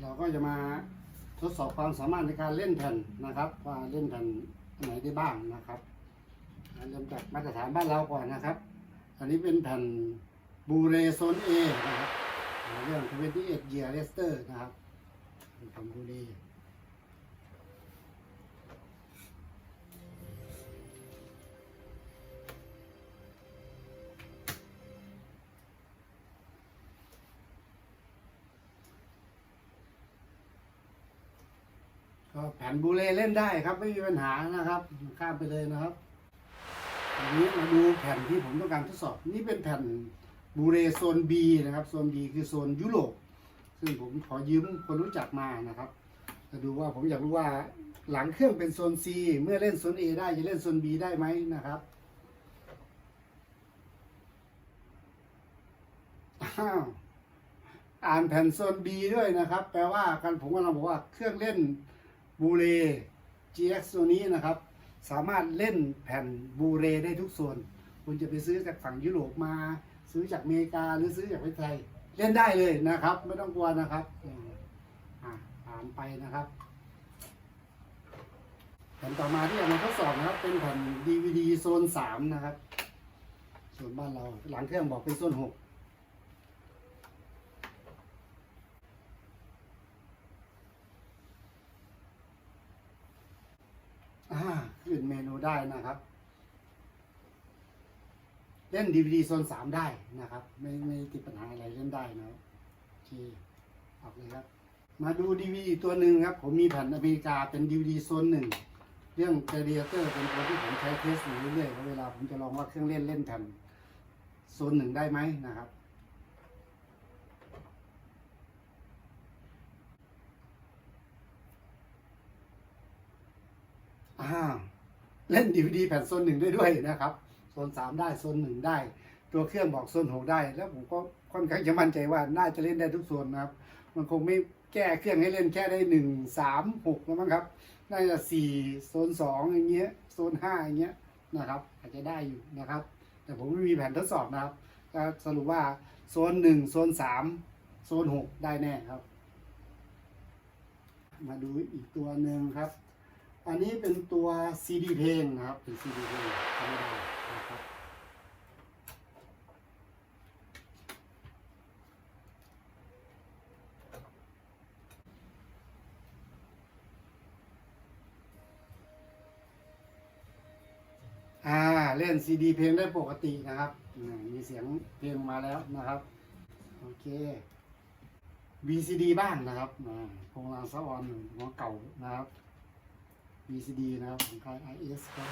เราก็จะมาทดสอบความสามารถในการเล่นแผ่นนะครับ ว่าเล่นแผ่นไหนได้บ้างนะครับเริ่มจากมาตรฐานบ้านเราก่อนนะครับ อันนี้เป็นแผ่นบูเรโซนเอนะครับเรื่องทเวนตี้เอ็ดเยียร์เลสเตอร์นแผ่นบูเร ก็แผ่นบูเรเล่นได้ครับ ไม่มีปัญหานะครับ ข้ามไปเลยนะครับอันนี้มาดูแผ่นที่ผมต้องการทดสอบ นี่เป็นแผ่นบูเรโซน B นะครับโซน B คือโซนยุโรปซึ่งผมขอยืมคนรู้จักมานะครับจะดูว่าผมอยากรู้ว่าหลังเครื่องเป็นโซน C เมื่อเล่นโซน A ได้จะเล่นโซน B ได้ไหมนะครับอ้าวอ่านแผ่นโซน B ด้วยนะครับ แปลว่ากันผมกำลังบอกว่าเครื่องเล่น บูเร GX ตัวนี้นะครับ สามารถเล่นแผ่นบูเรได้ทุกส่วน คุณจะไปซื้อจากฝั่งยุโรปมา ซื้อจากอเมริกาหรือซื้อจากประเทศไทย เล่นได้เลยนะครับ ไม่ต้องกลัวนะครับอ่าผ่านไปนะครับแผ่นต่อมาที่เอามาทดสอบนะครับ เป็นแผ่น DVD โซน 3 นะครับ ส่วนบ้านเราหลังเครื่องบอกเป็นโซน 6 อ่าขึ้นเมนู ได้นะครับ เล่น DVD โซน3ได้นะครับ ไม่ไม่ติดปัญหาอะไรเล่นได้นะครับโอเคออกเลยครับ มาดู DVD อีตัวหนึ่งครับ ผมมีแผ่นอเมริกาเป็น DVD โซนหนึ่งเรื่อง Gladiator เป็นตัวที่ผมใช้เทสอยู่เรื่อยๆเพราเวลาผมจะลองว่าเครื่องเล่นเล่นแผ่นโซนหนึ่งได้ไหมนะครับอ่า เล่น DVD แผ่นโซนหนึ่งได้ด้วยนะครับโซนสามได้โซนหนึ่งได้ ตัวเครื่องบอกโซนหกได้ แล้วผมก็ค่อนข้างจะมั่นใจว่าน่าจะเล่นได้ทุกโซนนะครับ มันคงไม่แก้เครื่องให้เล่นแค่ได้หนึ่งสามหกแล้วมั้งครับน่าจะสี่โซนสองอย่างเงี้ยโซนห้าอย่างเงี้ยนะครับ อาจจะได้อยู่นะครับ แต่ผมไม่มีแผนทดสอบนะครับก็สรุปว่าโซนหนึ่งโซนสามโซนหกได้แน่ครับ มาดูอีกตัวหนึ่งครับ อันนี้เป็นตัว CD เพลงนะครับเป็น CD เพลงธรรมดานะครับอ่าเล่น CD เพลงได้ปกตินะครับอ่มีเสียงเพลงมาแล้วนะครับ โอเค VCD บ้างนะครับโครงรางสะออนหัวเก่านะครับ VCD นะครับของค่าย IS ครับ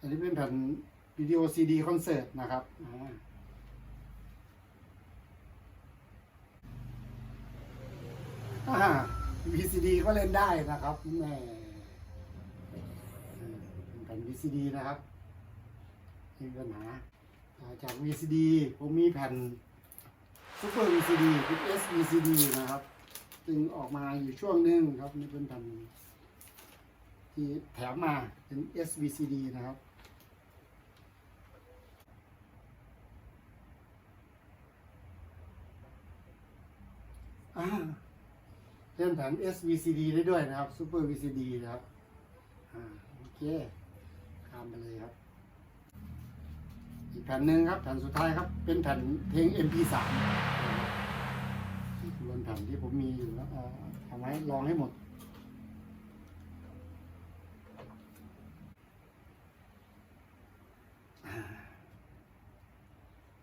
อันนี้เป็นแผ่นวิดีโอ CD คอนเสิร์ตนะครับอ่า VCD ก็เล่นได้นะครับแม่เป็นแผ่น VCD นะครับมีปัญหาอ่าจาก VCD ผมมีแผ่น ซูเปอร์ VCD เป็น SVCD นะครับซึ่งออกมาอยู่ช่วงหนึ่งครับนี่เป็นแผ่นที่แถมมาเป็น SVCD นะครับอ่าเล่นแผ่น SVCD ได้ด้วยนะครับ Super VCD นะครับ อ่า โอเคข้ามไปเลยครับ อีกแผ่นหนึ่งครับ แผ่นสุดท้ายครับ เป็นแผ่นเพลง MP3 รวนแผ่นที่ผมมีอยู่แล้วเอาไว้ลองให้หมด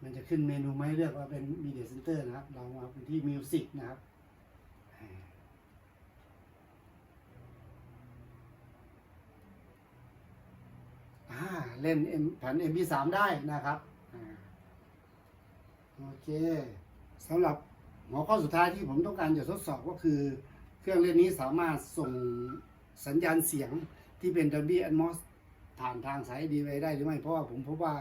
มันจะขึ้นเมนูมาให้เลือกว่าเป็น Media Center นะครับ เราเอาเป็นที่ Music นะครับอ่าอ่า เล่น M แผ่น MP3 ได้นะครับโอเคสำหรับหัวข้อสุดท้ายที่ผมต้องการจะทดสอบก็คือ เครื่องเล่นนี้สามารถส่งสัญญาณเสียงที่เป็น Dolby Atmos ผ่านทางสายดีไวได้หรือไม่เพราะว่าผมพบว่า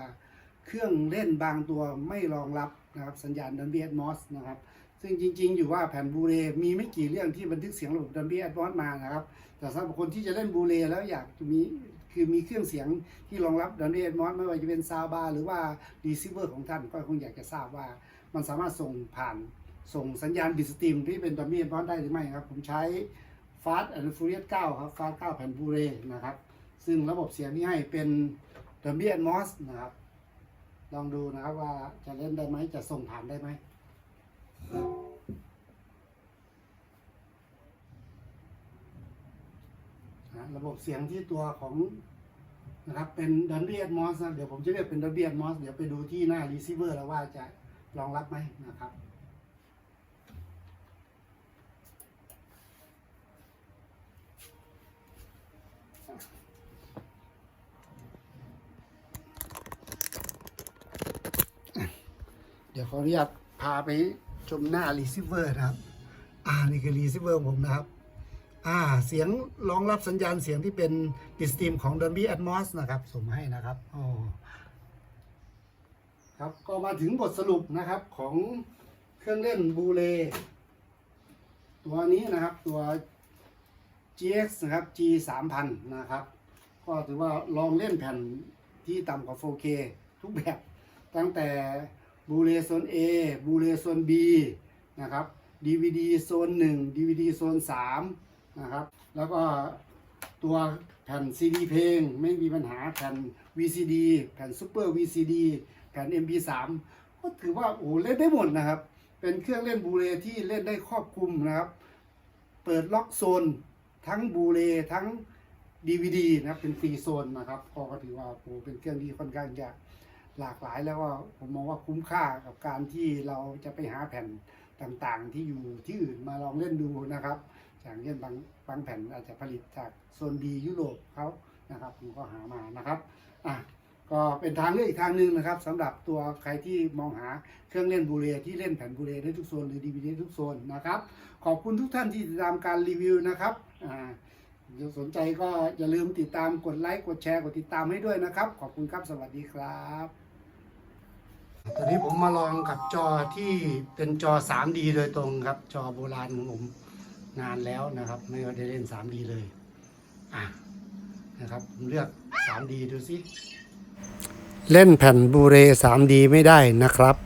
เครื่องเล่นบางตัวไม่รองรับนะครับสัญญาณ Dolby Atmos นะครับ ซึ่งจริง ๆ อยู่ว่าแผ่นบูเรมีไม่กี่เรื่องที่บันทึกเสียงระบบ Dolby Atmos มานะครับ แต่สำหรับคนที่จะเล่นบูเรแล้วอยากจะมี คือมีเครื่องเสียงที่รองรับดันเรียนมอสไม่ว่าจะเป็นซาวบาร์หรือว่ารีซิเวอร์ของท่านก็คงอยากจะทราบว่า มันสามารถส่งผ่านส่งสัญญาณบิสตรีมที่เป็นดัมเบียมอสได้หรือไม่ครับ ผมใช้ฟาสต์แอนด์ฟูเรียส9ครับฟาสต์9แผ่นบูเรนะครับ ซึ่งระบบเสียงที่ให้เป็นดัมเบียมอสนะครับลองดูนะครับว่าจะเล่นได้ไหมจะส่งผ่านได้ไหม นะระบบเสียงที่ตัวของนะครับเป็นดันเบียนมอสเดี๋ยวผมจะเรียกเป็นดันเบียนมอสเดี๋ยวไปดูที่หน้ารีเซิเวอร์แล้วว่าจะรองรับไหมนะครับ เดี๋ยวขออนุญาตพาไปชมหน้ารีเซิเวอร์นะครับ อ่านี่คือรีเซิเวอร์ผมนะครับ อ่าเสียงรองรับสัญญาณเสียงที่เป็นดิสตรีมของ Dolby Atmos นะครับส่งมาให้นะครับอ๋อครับก็มาถึงบทสรุปนะครับของเครื่องเล่นบูเลตัวนี้นะครับตัว GX นะครับ G 3 0 0 0นะครับก็ถือว่าลองเล่นแผ่นที่ต่ำกว่า 4K ทุกแบบ ตั้งแต่บูเลโซน A บูเลโซน B นะครับ DVD โซน 1 DVD โซน 3 นะครับ แล้วก็ตัวแผ่น CD เพลงไม่มีปัญหาแผ่น VCD แผ่น Super VCD แผ่น MP3 ก็ถือว่าโอ้เล่นได้หมดนะครับ เป็นเครื่องเล่นบูเลที่เล่นได้ครอบคลุมนะครับ เปิดล็อกโซนทั้งบูเลทั้ง DVD นะครับเป็นฟรีโซนนะครับก็ถือว่าโอ้เป็นเครื่องที่ค่อนข้างจะหลากหลายแล้วก็ผมมองว่าคุ้มค่ากับการที่เราจะไปหาแผ่นต่างๆ ที่อยู่ที่อื่นมาลองเล่นดูนะครับ อย่างเช่นบางบางแผ่นอาจจะผลิตจากโซนดียุโรปเขานะครับผมก็หามานะครับอะก็เป็นทางเลือกอีกทางหนึ่งนะครับสำหรับตัวใครที่มองหาเครื่องเล่นบูเลที่เล่นแผ่นบูเลได้ทุกโซนหรือดีวีดีทุกโซนนะครับ ขอบคุณทุกท่านที่ติดตามการรีวิวนะครับอ่าถ้าสนใจก็อย่าลืมติดตามกดไลค์กดแชร์กดติดตามให้ด้วยนะครับ ขอบคุณครับสวัสดีครับตอนนี้ผมมาลองกับจอที่เป็นจอ 3D โดยตรงครับ จอโบราณของผม นานแล้วนะครับ ไม่ได้เล่น 3D เลยอะนะครับผมเลือก 3D ดูสิ เล่นแผ่นบูเร 3D ไม่ได้นะครับ